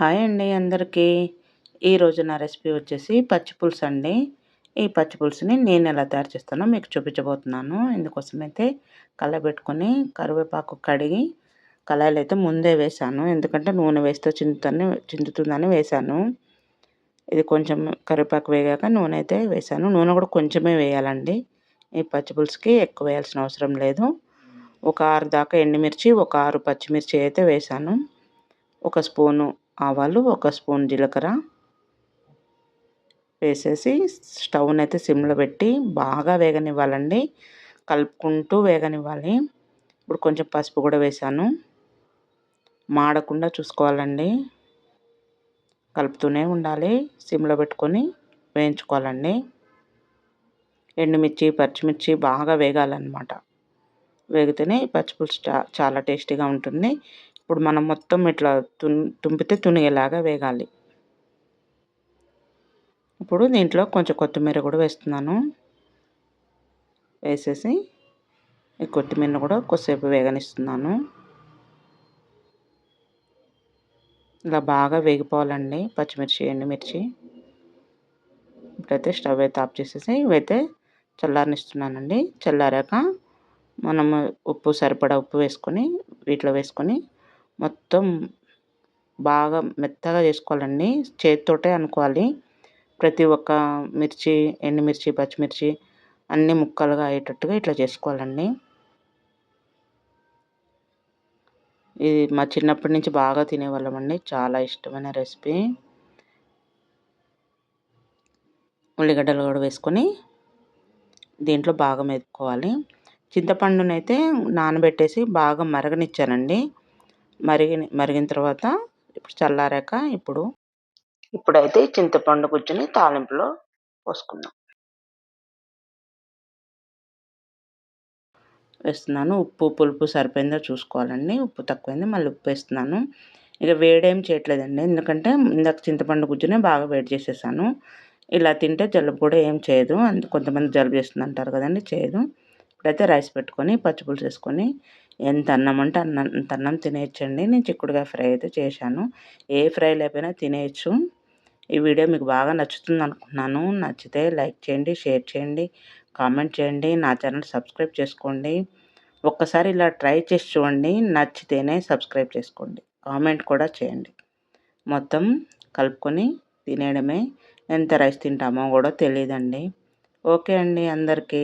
Hi అండి అందరికీ. ఈరోజు నా రెసిపీ వచ్చేసి పచ్చి పులుసు అండి. ఈ పచ్చి పులుసుని నేను ఎలా తయారు చేస్తానో మీకు చూపించబోతున్నాను. ఇందుకోసం అయితే పెట్టుకొని కరివేపాకు కడిగి కళాయిలు అయితే ముందే వేశాను. ఎందుకంటే నూనె వేస్తే చిందుతని చిందుతుందని వేశాను. ఇది కొంచెం కరివేపాకు వేగాక నూనె అయితే వేశాను. నూనె కూడా కొంచెమే వేయాలండి. ఈ పచ్చి పులుసుకి ఎక్కువ వేయాల్సిన అవసరం లేదు. ఒక ఆరు దాకా ఎండుమిర్చి ఒక ఆరు పచ్చిమిర్చి అయితే వేశాను. ఒక స్పూను ఆవాలు ఒక స్పూన్ జీలకర్ర వేసేసి స్టవ్ని అయితే సిమ్లో పెట్టి బాగా వేగనివ్వాలండి. కలుపుకుంటూ వేగనివ్వాలి. ఇప్పుడు కొంచెం పసుపు కూడా వేసాను మాడకుండా చూసుకోవాలండి. కలుపుతూనే ఉండాలి. సిమ్లో పెట్టుకొని వేయించుకోవాలండి. ఎండుమిర్చి పచ్చిమిర్చి బాగా వేగాలన్నమాట. వేగితేనే పచ్చిపులుసు చాలా టేస్టీగా ఉంటుంది. ఇప్పుడు మనం మొత్తం ఇట్లా తుం తుంపితే తునిగేలాగా వేగాలి. ఇప్పుడు దీంట్లో కొంచెం కొత్తిమీర కూడా వేస్తున్నాను. వేసేసి ఈ కొత్తిమీర కూడా కొద్దిసేపు వేగనిస్తున్నాను. ఇలా బాగా వేగిపోవాలండి పచ్చిమిర్చి ఎండుమిర్చి ఇప్పుడైతే స్టవ్ అయితే ఆఫ్ చేసేసి ఇవైతే చల్లారనిస్తున్నానండి. చల్లారాక మనము ఉప్పు సరిపడా ఉప్పు వేసుకొని వీటిలో వేసుకొని మొత్తం బాగా మెత్తగా చేసుకోవాలండి. చేతితోటే అనుకోవాలి. ప్రతి ఒక్క మిర్చి ఎండుమిర్చి పచ్చిమిర్చి అన్ని ముక్కలుగా అయ్యేటట్టుగా ఇట్లా చేసుకోవాలండి. ఇది మా చిన్నప్పటి నుంచి బాగా తినేవాళ్ళం అండి చాలా ఇష్టమైన రెసిపీ. ఉల్లిగడ్డలు కూడా వేసుకొని దీంట్లో బాగా మెదుకోవాలి చింతపండునైతే నానబెట్టేసి బాగా మరగనిచ్చానండి. మరిగి మరిగిన తర్వాత ఇప్పుడు చల్లారాక ఇప్పుడు ఇప్పుడైతే చింతపండు గుజ్జుని తాలింపులో పోసుకుందాం. వేస్తున్నాను. ఉప్పు పులుపు సరిపోయిందో చూసుకోవాలండి. ఉప్పు తక్కువైంది మళ్ళీ ఉప్పు వేస్తున్నాను. ఇక వేడేం చేయట్లేదండి. ఎందుకంటే ఇందాక చింతపండు గుజ్జునే బాగా వేడి చేసేసాను. ఇలా తింటే జలుబు కూడా ఏం చేయదు. అంత కొంతమంది జలుబు చేస్తుంది అంటారు కదండి చేయదు. ఇప్పుడైతే రైస్ పెట్టుకొని పచ్చిపులుసు వేసుకొని ఎంత అన్నం అంటే అన్నం అంత అన్నం తినేయచ్చండి. నేను చిక్కుడుగా ఫ్రై అయితే చేశాను. ఏ ఫ్రై లేకపోయినా తినేయచ్చు. ఈ వీడియో మీకు బాగా నచ్చుతుంది అనుకుంటున్నాను. నచ్చితే లైక్ చేయండి షేర్ చేయండి కామెంట్ చేయండి నా ఛానల్ సబ్స్క్రైబ్ చేసుకోండి. ఒక్కసారి ఇలా ట్రై చేసి చూడండి. నచ్చితేనే సబ్స్క్రైబ్ చేసుకోండి. కామెంట్ కూడా చేయండి. మొత్తం కలుపుకొని తినేయడమే. ఎంత రైస్ తింటామో కూడా తెలియదండి. ఓకే అండి అందరికీ.